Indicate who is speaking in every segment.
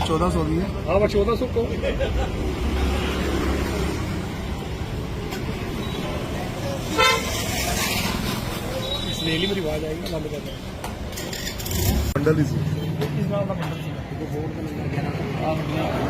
Speaker 1: 1400 ਦੀ ਹੈ ਹਾਂ ਬਸ 1400 ਕੋ ਇਸ ਲਈ ਮੇਰੀ ਆਵਾਜ਼ ਆਏਗੀ ਬੰਦ
Speaker 2: ਕਰ ਦੇ ਮੰਡਲ
Speaker 1: ਦੀ ਸੀ ਕਿਸ ਨਾਮ ਦਾ ਮੰਡਲ ਸੀ ਉਹ ਬੋਰਡ ਤੇ ਲੱਗਿਆ
Speaker 2: ਨਾ ਆ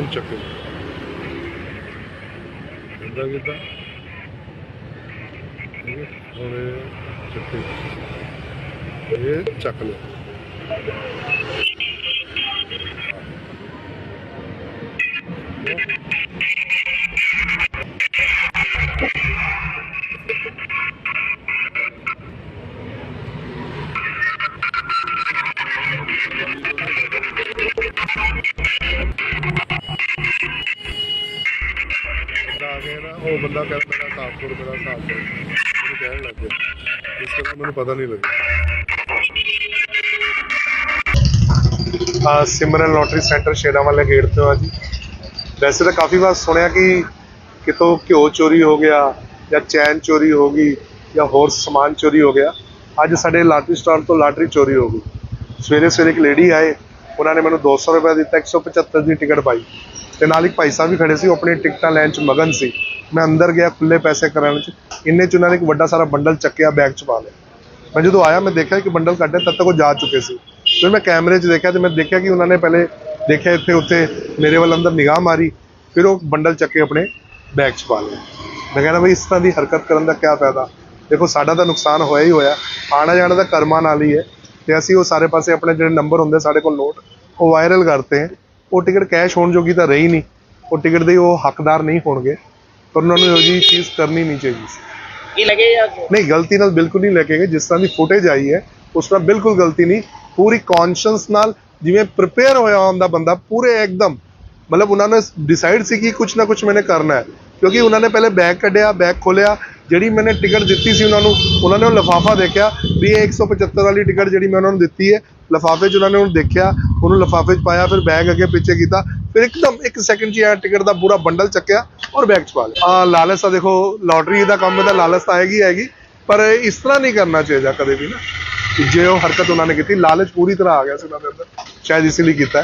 Speaker 2: ਹੁਣ ਚੱਕੇਗੀ ਇਦਾਂ ਕਿਦਾਂ? ਹੁਣ ਇਹ ਇਹ ਚੱਕ ਲਓ। ਬੰਦਾ ਆ ਗਿਆ ਨਾ ਉਹ ਬੰਦਾ ਕਹਿੰਦਾ ਮੇਰਾ ਹਿਸਾਬ ਕਰੋ, ਮੇਰਾ ਹਿਸਾਬ ਕਰੋ। ਮੈਨੂੰ ਕਹਿਣ ਲੱਗ ਗਿਆ। ਇਸ ਕਰਕੇ ਮੈਨੂੰ ਪਤਾ ਨਹੀਂ ਲੱਗਿਆ। ਆ, ਸਿਮਰਨ ਲੋਟਰੀ ਸੈਂਟਰ ਸ਼ੇਰਾਂ ਵਾਲੇ ਗੇਟ ਤੋਂ ਆ ਜੀ। ਵੈਸੇ ਤਾਂ ਕਾਫੀ ਵਾਰ ਸੁਣਿਆ ਕਿ ਕਿਤੋਂ ਘਿਓ ਚੋਰੀ ਹੋ ਗਿਆ, ਜਾਂ ਚੈਨ ਚੋਰੀ ਹੋ ਗਈ, ਜਾਂ ਹੋਰ ਸਮਾਨ ਚੋਰੀ ਹੋ ਗਿਆ। ਅੱਜ ਸਾਡੇ ਲਾਟਰੀ ਸਟਾਲ ਤੋਂ ਲਾਟਰੀ ਚੋਰੀ ਹੋ ਗਈ। ਸਵੇਰੇ ਸਵੇਰੇ ਇੱਕ ਲੇਡੀ ਆਏ। ਉਹਨਾਂ ਨੇ ਮੈਨੂੰ 200 ਰੁਪਏ ਦਿੱਤਾ 175 ਦੀ ਟਿਕਟ ਪਾਈ। ਤੇ ਨਾਲ ਇੱਕ ਭਾਈ ਸਾਹਿਬ ਵੀ ਖੜੇ ਸੀ, ਉਹ ਆਪਣੀ ਟਿਕਟਾਂ ਲੈਣ ਚ ਮਗਨ ਸੀ। ਮੈਂ ਅੰਦਰ ਗਿਆ ਖੁੱਲੇ ਪੈਸੇ ਕਰਾਉਣ ਚ ਇੰਨੇ ਚ ਉਹਨਾਂ ਨੇ ਇੱਕ ਵੱਡਾ ਸਾਰਾ ਬੰਡਲ ਚੱਕਿਆ, ਬੈਗ ਚ ਪਾ ਲਿਆ। ਮੈਂ ਜਦੋਂ ਆਇਆ, ਮੈਂ ਦੇਖਿਆ ਕਿ ਬੰਡਲ ਕੱਢਿਆ ਤਦ ਤੱਕ ਉਹ ਜਾ ਚੁੱਕੇ ਸੀ। ਫਿਰ ਮੈਂ ਕੈਮਰੇ 'ਚ ਦੇਖਿਆ ਤੇ ਮੈਂ ਦੇਖਿਆ ਕਿ ਉਹਨਾਂ ਨੇ ਪਹਿਲੇ ਦੇਖਿਆ ਇੱਥੇ, ਉੱਥੇ ਮੇਰੇ ਵੱਲ ਅੰਦਰ ਨਿਗਾਹ ਮਾਰੀ, ਫਿਰ ਉਹ ਬੰਡਲ ਚੱਕੇ ਆਪਣੇ ਬੈਗ 'ਚ ਪਾ ਲਿਆ। ਮੈਂ ਕਹਿੰਦਾ ਬਈ ਇਸ ਤਰ੍ਹਾਂ ਦੀ ਹਰਕਤ ਕਰਨ ਦਾ ਕੀ ਫਾਇਦਾ? ਦੇਖੋ, ਸਾਡਾ ਤਾਂ ਨੁਕਸਾਨ ਹੋਇਆ ਹੀ ਹੋਇਆ। ਆਣਾ ਜਾਣਾ ਤਾਂ ਕਰਮਾਂ ਨਾਲ ਹੀ ਹੈ। ਤੇ ਅਸੀਂ ਉਹ ਸਾਰੇ ਪਾਸੇ ਆਪਣੇ ਜਿਹੜੇ ਨੰਬਰ ਹੁੰਦੇ, ਸਾਡੇ ਕੋਲ ਨੋਟ ਉਹ ਵਾਇਰਲ ਕਰਤੇ ਹੈ ਉਹ ਟਿਕਟ ਕੈਸ਼ ਹੋਣ ਜੋਗੀ ਤਾਂ ਰਹੀ ਨਹੀਂ। ਉਹ ਟਿਕਟ ਦੇ ਉਹ ਹੱਕਦਾਰ ਨਹੀਂ ਹੋਣਗੇ। ਪਰ ਉਹਨਾਂ ਨੂੰ ਇਹੋ ਜਿਹੀ ਚੀਜ਼ ਕਰਨੀ ਨਹੀਂ ਚਾਹੀਦੀ ਸੀ।
Speaker 3: ਕੀ ਲੱਗੇ ਜਾਂ
Speaker 2: ਨਹੀਂ ਗਲਤੀ ਨਾਲ ਬਿਲਕੁਲ ਨਹੀਂ ਲੈ ਕੇ ਗਏ ਜਿਸ ਤਰ੍ਹਾਂ ਦੀ ਫੁਟੇਜ ਆਈ ਹੈ ਉਸ ਤਰ੍ਹਾਂ ਬਿਲਕੁਲ ਗਲਤੀ ਨਹੀਂ। ਪੂਰੀ ਕੌਨਸ਼ੀਅਸ ਨਾਲ ਜਿਵੇਂ ਪ੍ਰਿਪੇਅਰ ਹੋਇਆ ਹੁੰਦਾ ਬੰਦਾ ਪੂਰੇ ਇੱਕਦਮ। ਮਤਲਬ ਉਹਨਾਂ ਨੇ ਡਿਸਾਈਡ ਸੀ ਕਿ ਕੁਝ ਨਾ ਕੁਝ ਮੈਨੇ ਕਰਨਾ ਹੈ। ਕਿਉਂਕਿ ਉਹਨਾਂ ਨੇ ਪਹਿਲੇ ਬੈਗ ਕੱਢਿਆ ਬੈਗ ਖੋਲਿਆ ਜਿਹੜੀ ਮੈਨੇ ਟਿਕਟ ਦਿੱਤੀ ਸੀ ਉਹਨਾਂ ਨੂੰ ਉਹਨਾਂ ਨੇ ਉਹ ਲਫਾਫਾ ਦੇਖਿਆ ਵੀ ਇਹ 175 ਵਾਲੀ ਟਿਕਟ ਜਿਹੜੀ ਮੈਂ ਉਹਨਾਂ ਨੂੰ ਦਿੱਤੀ ਹੈ ਲਫਾਫੇ 'ਚ ਉਹਨਾਂ ਨੇ ਉਹਨੂੰ ਦੇਖਿਆ। ਉਹਨੂੰ ਲਫਾਫੇ 'ਚ ਪਾਇਆ, ਫਿਰ ਬੈਗ ਅੱਗੇ ਪਿੱਛੇ ਕੀਤਾ, ਫਿਰ ਇੱਕਦਮ ਇੱਕ ਸੈਕਿੰਡ 'ਚ ਇਹ ਟਿਕਟ ਦਾ ਪੂਰਾ ਬੰਡਲ ਚੱਕਿਆ ਔਰ ਬੈਗ 'ਚ ਪਾ ਲਿਆ। ਆ ਲਾਲਚ ਤਾਂ ਦੇਖੋ ਲਾਟਰੀ ਦਾ ਕੰਮ ਹੈ ਤਾਂ ਲਾਲਚ ਤਾਂ ਆਏਗੀ ਆਏਗੀ ਪਰ ਇਸ ਤਰ੍ਹਾਂ ਨਹੀਂ ਕਰਨਾ ਚਾਹੀਦਾ ਕਦੇ ਵੀ ਨਾ। ਜੇ ਉਹ ਹਰਕਤ ਉਹਨਾਂ ਨੇ ਕੀਤੀ, ਲਾਲਚ ਪੂਰੀ ਤਰ੍ਹਾਂ ਆ ਗਿਆ ਸੀ ਉਹਨਾਂ ਦੇ ਅੰਦਰ, ਸ਼ਾਇਦ ਇਸ ਲਈ ਕੀਤਾ।